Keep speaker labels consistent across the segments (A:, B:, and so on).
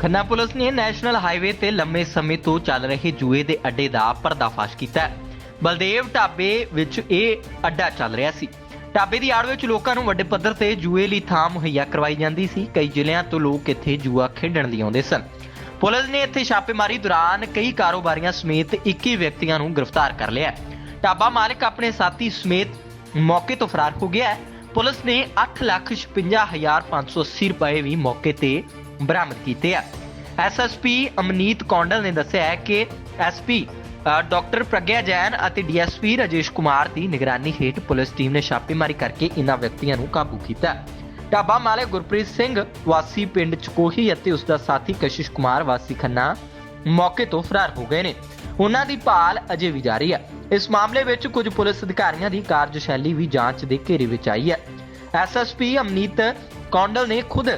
A: Khanna police ਨੇ national highway ਤੇ ਲੰਮੇ ਸਮੇਂ ਤੋਂ ਚੱਲ ਰਹੇ ਜੂਏ ਦੇ ਅੱਡੇ ਦਾ ਪਰਦਾਫਾਸ਼ ਕੀਤਾ ਹੈ। ਬਲਦੇਵ ਢਾਬੇ ਵਿੱਚ ਇਹ ਅੱਡਾ ਚੱਲ ਰਿਹਾ ਸੀ। ਢਾਬੇ ਦੀ ਆੜ ਵਿੱਚ ਲੋਕਾਂ ਨੂੰ ਵੱਡੇ ਪੱਧਰ ਤੇ ਜੂਏ ਲਈ ਥਾਂ ਮੁਹੱਈਆ ਕਰਵਾਈ ਜਾਂਦੀ ਸੀ। ਕਈ ਜ਼ਿਲ੍ਹਿਆਂ ਤੋਂ ਲੋਕ ਇੱਥੇ ਜੂਆ ਖੇਡਣ ਲਈ ਆਉਂਦੇ ਸਨ। ਪੁਲਿਸ ਨੇ ਇੱਥੇ ਛਾਪੇਮਾਰੀ ਦੌਰਾਨ ਕਈ ਕਾਰੋਬਾਰੀਆਂ ਸਮੇਤ 21 ਵਿਅਕਤੀਆਂ ਨੂੰ ਗ੍ਰਿਫਤਾਰ ਕਰ ਲਿਆ ਢਾਬਾ ਮਾਲਕ ਆਪਣੇ ਸਾਥੀ ਸਮੇਤ ਮੌਕੇ ਤੋਂ ਫਰਾਰ ਹੋ ਗਿਆ ਪੁਲਿਸ ਨੇ 856580 ਰੁਪਏ ਵੀ ਮੌਕੇ ਤੇ ਬਰਾਮਦ ਕੀਤੇ ਆ। ਐਸਐਸਪੀ ਅਮਨੀਤ ਕੌਂਡਲ ਨੇ ਦੱਸਿਆ ਹੈ ਕਿ ਐਸਪੀ ਡਾਕਟਰ ਪ੍ਰਗਿਆ ਜੈਨ ਅਤੇ ਡੀਐਸਪੀ ਰਾਜੇਸ਼ ਕੁਮਾਰ ਦੀ ਨਿਗਰਾਨੀ ਹੇਠ ਪੁਲਿਸ ਟੀਮ ਨੇ ਛਾਪੇਮਾਰੀ ਕਰਕੇ ਇਨ੍ਹਾਂ ਵਿਅਕਤੀਆਂ ਨੂੰ ਕਾਬੂ ਕੀਤਾ। ਢਾਬਾ ਮਾਲਕ ਗੁਰਪ੍ਰੀਤ ਸਿੰਘ ਵਾਸੀ ਪਿੰਡ ਚਕੋਹੀ ਅਤੇ ਉਸ ਦਾ ਸਾਥੀ ਕਸ਼ਿਸ਼ ਕੁਮਾਰ ਵਾਸੀ ਖੰਨਾ ਮੌਕੇ ਤੋਂ ਫਰਾਰ ਹੋ ਗਏ ਨੇ। ਉਹਨਾਂ ਦੀ ਭਾਲ ਅਜੇ ਵੀ ਜਾਰੀ ਹੈ ਇਸ ਮਾਮਲੇ ਵਿੱਚ ਕੁਝ ਪੁਲਿਸ ਅਧਿਕਾਰੀਆਂ ਦੀ ਕਾਰਜਸ਼ੈਲੀ ਵੀ ਜਾਂਚ ਦੇ ਘੇਰੇ ਵਿੱਚ ਆਈ ਹੈ। ਐਸਐਸਪੀ ਅਮਨੀਤ ਕੌਂਡਲ ਨੇ ਖੁਦ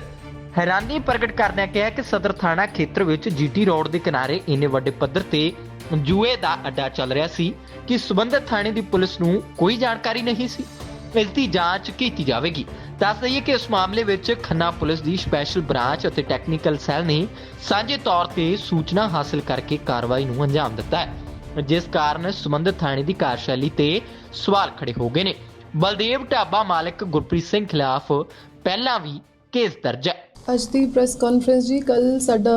A: ਹੈਰਾਨੀ ਪ੍ਰਗਟ ਕਰਦਿਆਂ ਕਿਹਾ ਕਿ ਸਦਰ ਥਾਣਾ ਖੇਤਰ ਵਿੱਚ ਜੀਟੀ ਰੋਡ ਦੇ ਕਿਨਾਰੇ ਇੰਨੇ ਵੱਡੇ ਪੱਧਰ ਤੇ ਜੂਏ ਦਾ ਅੱਡਾ ਚੱਲ ਰਿਹਾ ਸੀ ਕਿ ਸਬੰਧਤ ਥਾਣੇ ਦੀ ਪੁਲਿਸ ਨੂੰ ਕੋਈ ਜਾਣਕਾਰੀ ਨਹੀਂ ਸੀ। ਇਸ ਦੀ ਜਾਂਚ ਕੀਤੀ ਜਾਵੇਗੀ। ਦੱਸ ਦਈਏ ਕਿ ਇਸ ਮਾਮਲੇ ਵਿੱਚ ਖੰਨਾ ਪੁਲਿਸ ਦੀ ਸਪੈਸ਼ਲ ਬ੍ਰਾਂਚ ਅਤੇ ਟੈਕਨੀਕਲ ਸੈੱਲ ਨੇ ਸਾਂਝੇ ਤੌਰ ਤੇ ਸੂਚਨਾ ਹਾਸਲ ਕਰਕੇ ਕਾਰਵਾਈ ਨੂੰ ਅੰਜਾਮ ਦਿੱਤਾ ਹੈ। ਜਿਸ ਕਾਰਨ ਸਬੰਧਤ ਥਾਣੇ ਦੀ ਕਾਰਜਸ਼ੈਲੀ ਤੇ ਸਵਾਲ ਖੜੇ ਹੋ ਗਏ ਨੇ। ਬਲਦੇਵ ਢਾਬਾ ਮਾਲਕ ਗੁਰਪ੍ਰੀਤ ਸਿੰਘ ਖਿਲਾਫ ਪਹਿਲਾਂ ਵੀ ਕੇਸ ਦਰਜ ਹੈ।
B: ਅੱਜ ਦੀ ਪ੍ਰੈਸ ਕਾਨਫਰੰਸ ਜੀ ਕੱਲ ਸਾਡਾ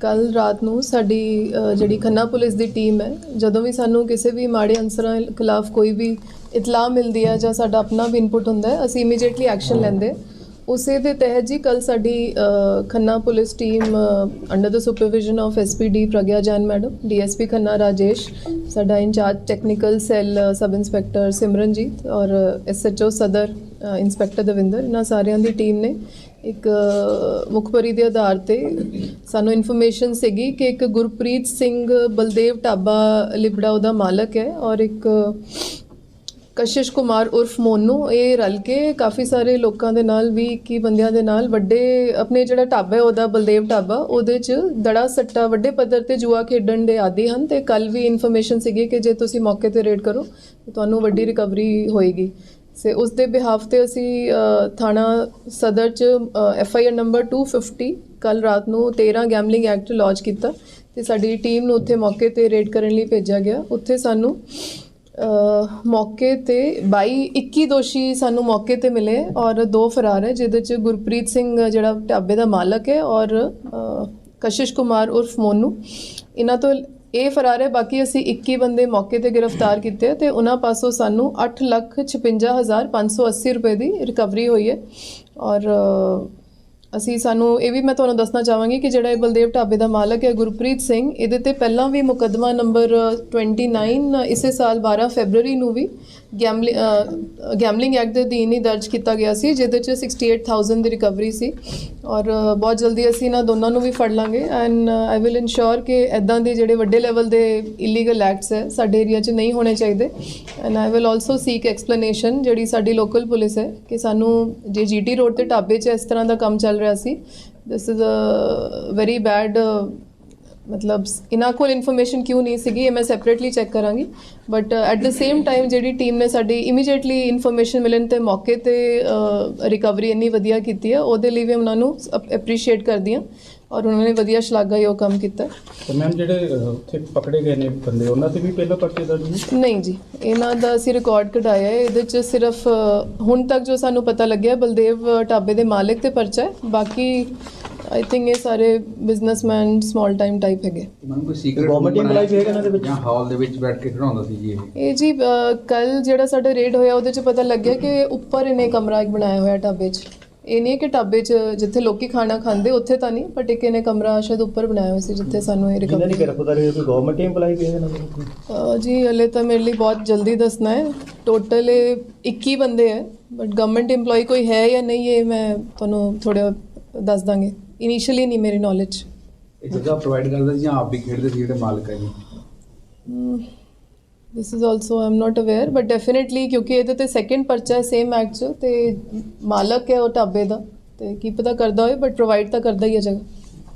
B: ਕੱਲ ਰਾਤ ਨੂੰ ਸਾਡੀ ਜਿਹੜੀ ਖੰਨਾ ਪੁਲਿਸ ਦੀ ਟੀਮ ਹੈ, ਜਦੋਂ ਵੀ ਸਾਨੂੰ ਕਿਸੇ ਵੀ ਮਾੜੇ ਅਨਸਰਾਂ ਖਿਲਾਫ ਕੋਈ ਵੀ ਇਤਲਾਹ ਮਿਲਦੀ ਹੈ ਜਾਂ ਸਾਡਾ ਆਪਣਾ ਵੀ ਇਨਪੁਟ ਹੁੰਦਾ ਹੈ, ਅਸੀਂ ਇਮੀਡੀਏਟਲੀ ਐਕਸ਼ਨ ਲੈਂਦੇ ਉਸੇ ਦੇ ਤਹਿਤ ਜੀ ਕੱਲ ਸਾਡੀ Khanna police team under the supervision of SPD Pragya Jain madam DSP Khanna Rajesh, ਸਾਡਾ in charge technical cell sub inspector Simranjit ਔਰ ਐਸਐਚਓ ਸਦਰ ਇੰਸਪੈਕਟਰ ਦਵਿੰਦਰ ਇਹਨਾਂ ਸਾਰਿਆਂ ਦੀ ਟੀਮ ਨੇ ਇੱਕ ਅ, ਮੁਖਬਰੀ ਦੇ ਆਧਾਰ ਤੇ ਸਾਨੂੰ ਇਨਫੋਰਮੇਸ਼ਨ ਸੀਗੀ ਕਿ ਇੱਕ ਗੁਰਪ੍ਰੀਤ ਸਿੰਘ ਬਲਦੇਵ ਢਾਬਾ ਲਿਬੜਾ ਉਹਦਾ ਮਾਲਕ ਹੈ ਔਰ ਇੱਕ ਕਸ਼ਿਸ਼ ਕੁਮਾਰ ਉਰਫ ਮੋਨੂ ਇਹ ਰਲ ਕੇ ਕਾਫੀ ਸਾਰੇ ਲੋਕਾਂ ਦੇ ਨਾਲ ਵੀ 21 ਬੰਦਿਆਂ ਦੇ ਨਾਲ ਵੱਡੇ ਆਪਣੇ ਜਿਹੜਾ ਢਾਬਾ ਹੈ ਉਹਦਾ ਬਲਦੇਵ ਢਾਬਾ ਉਹਦੇ 'ਚ ਦੜਾ ਸੱਟਾ ਵੱਡੇ ਪੱਧਰ ਤੇ ਜੂਆ ਖੇਡਣ ਦੇ ਆਦੀ ਹਨ ਤੇ ਕੱਲ ਵੀ ਇਨਫੋਰਮੇਸ਼ਨ ਸੀਗੀ ਕਿ ਜੇ ਤੁਸੀਂ ਮੌਕੇ ਤੇ ਰੇਡ ਕਰੋ ਤੁਹਾਨੂੰ ਵੱਡੀ ਰਿਕਵਰੀ ਹੋਏਗੀ। ਸੇ ਉਸ ਦੇ ਬਿਹਾਫ ਤੇ ਅਸੀਂ ਥਾਣਾ ਸਦਰ 'ਚ ਐਫ ਆਈ ਆਰ ਨੰਬਰ 250 ਕੱਲ ਰਾਤ ਨੂੰ 13 ਗੈਮਲਿੰਗ ਐਕਟ ਲੌਂਚ ਕੀਤਾ ਤੇ ਸਾਡੀ ਟੀਮ ਨੂੰ ਉੱਥੇ ਮੌਕੇ ਤੇ ਰੇਡ ਕਰਨ ਲਈ ਭੇਜਿਆ ਗਿਆ। ਉੱਥੇ ਸਾਨੂੰ ਮੌਕੇ ਤੇ 22 21 ਦੋਸ਼ੀ ਸਾਨੂੰ ਮੌਕੇ ਤੇ ਮਿਲੇ ਔਰ ਦੋ ਫਰਾਰ ਹੈ, ਜਿਹਦੇ ਚ ਗੁਰਪ੍ਰੀਤ ਸਿੰਘ ਜਿਹੜਾ ਢਾਬੇ ਦਾ ਮਾਲਕ ਹੈ ਔਰ ਕਸ਼ਿਸ਼ ਕੁਮਾਰ ਉਰਫ ਮੋਨੂ। ਇਹਨਾਂ ਤੋਂ ਇਹ ਫਰਾਰ ਹੈ। ਬਾਕੀ ਅਸੀਂ 21 ਬੰਦੇ ਮੌਕੇ ਤੇ ਗ੍ਰਿਫਤਾਰ ਕੀਤੇ ਤੇ ਉਹਨਾਂ ਪਾਸੋਂ ਸਾਨੂੰ 856580 ਰੁਪਏ ਦੀ ਰਿਕਵਰੀ ਹੋਈ ਹੈ। ਔਰ ਅਸੀਂ ਸਾਨੂੰ ਇਹ ਵੀ ਮੈਂ ਤੁਹਾਨੂੰ ਦੱਸਣਾ ਚਾਹਾਂਗੀ ਕਿ ਜਿਹੜਾ ਇਹ ਬਲਦੇਵ ਢਾਬੇ ਦਾ ਮਾਲਕ ਹੈ, ਗੁਰਪ੍ਰੀਤ ਸਿੰਘ, ਇਹਦੇ ਤੇ ਪਹਿਲਾਂ ਵੀ ਮੁਕੱਦਮਾ ਨੰਬਰ 29 ਇਸੇ ਸਾਲ 12 ਫੈਬਰੂਰੀ ਨੂੰ ਵੀ ਗੈਮਲਿੰਗ ਐਕਟ ਦੇ ਅਧੀਨ ਹੀ ਦਰਜ ਕੀਤਾ ਗਿਆ ਸੀ, ਜਿਹਦੇ ਚ 68000 ਦੀ ਰਿਕਵਰੀ ਸੀ। ਔਰ ਬਹੁਤ ਜਲਦੀ ਅਸੀਂ ਇਹਨਾਂ ਦੋਨਾਂ ਨੂੰ ਵੀ ਫੜ ਲਾਂਗੇ। ਐਂਡ ਆਈ ਵਿਲ ਇਨਸ਼ੋਰ ਕਿ ਐਦਾਂ ਦੇ ਜਿਹੜੇ ਵੱਡੇ ਲੈਵਲ ਦੇ ਇਲੀਗਲ ਐਕਟਸ ਹੈ, ਸਾਡੇ ਏਰੀਆ 'ਚ ਨਹੀਂ ਹੋਣੇ ਚਾਹੀਦੇ। And I will also seek explanation ਜਿਹੜੀ ਸਾਡੀ ਲੋਕਲ ਪੁਲਿਸ ਹੈ, ਕਿ ਸਾਨੂੰ ਜੇ ਜੀਟੀ ਰੋਡ ਤੇ ਢਾਬੇ 'ਚ ਇਸ ਤਰ੍ਹਾਂ ਦਾ ਕੰਮ ਚੱਲ ਰਿਹਾ ਸੀ this is a very bad ਮਤਲਬ ਇਹਨਾਂ ਕੋਲ ਇਨਫੋਰਮੇਸ਼ਨ ਕਿਉਂ ਨਹੀਂ ਸੀਗੀ ਇਹ ਮੈਂ ਸੈਪਰੇਟਲੀ ਚੈੱਕ ਕਰਾਂਗੀ। But at the same time ਜਿਹੜੀ ਟੀਮ ਨੇ ਸਾਡੀ ਇਮੀਡੀਏਟਲੀ ਇਨਫੋਰਮੇਸ਼ਨ ਮਿਲਣ ਤੇ ਮੌਕੇ ਤੇ ਰਿਕਵਰੀ ਇੰਨੀ ਵਧੀਆ ਕੀਤੀ ਹੈ ਉਹਦੇ ਲਈ ਵੀ ਉਹਨਾਂ ਨੂੰ ਐਪਰੀਸ਼ੀਏਟ ਕਰਦੀ ਹਾਂ ਔਰ ਉਹਨਾਂ ਨੇ ਵਧੀਆ ਸ਼ਲਾਘਾਯੋਗ ਕੰਮ ਕੀਤਾ।
C: ਤੇ ਮੈਮ ਜਿਹੜੇ ਉੱਥੇ ਪਕੜੇ ਗਏ ਨੇ ਬੰਦੇ ਉਹਨਾਂ ਤੇ ਵੀ ਪਹਿਲਾਂ ਪਰਚੇ ਦਰਜ
B: ਨਹੀਂ ਜੀ ਇਹਨਾਂ ਦਾ ਅਸੀਂ ਰਿਕਾਰਡ ਕਢਾਇਆ ਹੈ ਇਹਦੇ ਚ ਸਿਰਫ ਹੁਣ ਤੱਕ ਜੋ ਸਾਨੂੰ ਪਤਾ ਲੱਗਿਆ ਬਲਦੇਵ ਢਾਬੇ ਦੇ ਮਾਲਕ ਤੇ ਪਰਚਾ ਹੈ ਬਾਕੀ ਆਈ ਥਿੰਕ ਇਹ ਸਾਰੇ ਬਿਜ਼ਨਸਮੈਨ ਸਮਾਲ ਟਾਈਮ ਟਾਈਪ ਹੈਗੇ।
D: ਮੈਨੂੰ ਕੋਈ ਸੀਕ੍ਰੀਟ
C: Government employee ਵੀ ਹੈਗਾ ਇਹਨਾਂ ਦੇ ਵਿੱਚ?
D: ਜਾਂ ਹਾਲ ਦੇ ਵਿੱਚ ਬੈਠ ਕੇ ਖੜਾਉਂਦਾ ਸੀ ਜੀ ਇਹ?
B: ਇਹ ਜੀ ਕੱਲ ਜਿਹੜਾ ਸਾਡਾ ਰੇਡ ਹੋਇਆ ਉਹਦੇ ਚ ਪਤਾ ਲੱਗਿਆ ਕਿ ਉੱਪਰ ਇਹਨੇ ਕਮਰਾ ਇੱਕ ਬਣਾਇਆ ਹੋਇਆ ਢਾਬੇ 'ਚ। ਇਹ ਨਹੀਂ ਕਿ ਢਾਬੇ 'ਚ ਜਿੱਥੇ ਲੋਕੀ ਖਾਣਾ ਖਾਂਦੇ ਉੱਥੇ ਤਾਂ ਨਹੀਂ ਬਟ ਇੱਕ ਇਹਨੇ ਕਮਰਾ ਸ਼ਾਇਦ ਉੱਪਰ ਬਣਾਇਆ ਹੋਇਆ ਸੀ ਜਿੱਥੇ ਸਾਨੂੰ ਇਹ
C: ਜਿਨ੍ਹਾਂ ਦੀ
B: ਰਿਕਵਰੀ
C: ਗ੍ਰਿਫਤਾਰੀ ਹੋਈ ਕੋਈ ਗਵਰਨਮੈਂਟ EMPLOYE ਵੀ ਹੈ?
B: ਅਹ ਜੀ ਹਲੇ ਤਾਂ ਮੇਰੇ ਲਈ ਬਹੁਤ ਜਲਦੀ ਦੱਸਣਾ ਹੈ। ਟੋਟਲ ਇਹ 21 ਬੰਦੇ ਹੈ ਬਟ ਗਵਰਨਮੈਂਟ EMPLOYE ਕੋਈ ਹੈ ਜਾਂ ਨਹੀਂ ਇਹ ਮੈਂ ਤੁਹਾਨੂੰ ਥੋੜਾ ਦੱਸ ਦਾਂਗੇ। ਇਨੀਸ਼ੀਅਲੀ ਨਹੀਂ ਮੇਰੀ ਨੌਲੇਜ
D: ਇਹ ਜਗ੍ਹਾ ਪ੍ਰੋਵਾਈਡ ਕਰਦਾ ਜਾਂ ਆਪ ਵੀ ਖੇਡਦੇ ਸੀ ਜਿਹੜੇ ਮਾਲਕ ਹੈ ਜੀ?
B: This is also I'm not aware but definitely ਕਿਉਂਕਿ ਇਹਦੇ ਤੇ ਸੈਕੰਡ ਪਰਚਾ ਹੈ ਸੇਮ ਐਕਟ 'ਚ ਤੇ ਮਾਲਕ ਹੈ ਉਹ ਢਾਬੇ ਦਾ ਤੇ ਕੀ ਪਤਾ ਕਰਦਾ ਹੋਏ ਬਟ ਪ੍ਰੋਵਾਈਡ ਤਾਂ ਕਰਦਾ ਹੀ ਹੈ ਜਗ੍ਹਾ।